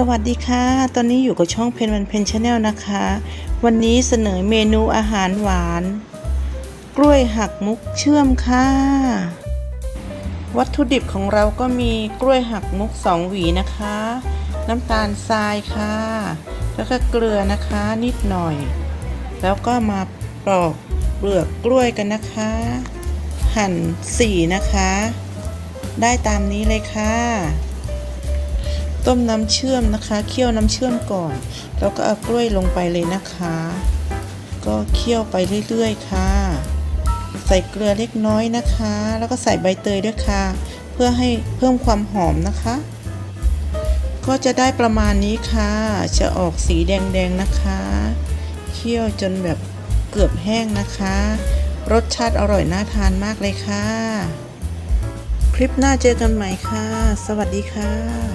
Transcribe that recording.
สวัสดีค่ะ ตอนนี้อยู่กับช่องเพนวันเพนชาแนลนะคะ วันนี้เสนอเมนูอาหารหวาน กล้วยหักมุกเชื่อมค่ะ วัตถุดิบของเราก็มีกล้วยหักมุกสองหวีนะคะ น้ำตาลทรายค่ะ แล้วก็เกลือนะคะนิดหน่อย แล้วก็มาปอกเปลือกกล้วยกันนะคะ หั่นสี่นะคะ ได้ตามนี้เลยค่ะ ต้มน้ำเชื่อมนะคะเคี่ยวน้ำเชื่อมก่อน แล้วก็เอากล้วยลงไปเลยนะคะ ก็เคี่ยวไปเรื่อยๆค่ะ ใส่เกลือเล็กน้อยนะคะ แล้วก็ใส่ใบเตยด้วยค่ะ เพื่อให้เพิ่มความหอมนะคะ ก็จะได้ประมาณนี้ค่ะ จะออกสีแดงๆนะคะ เคี่ยวจนแบบเกือบแห้งนะคะ รสชาติอร่อยน่าทานมากเลยค่ะ คลิปหน้าเจอกันใหม่ค่ะ สวัสดีค่ะ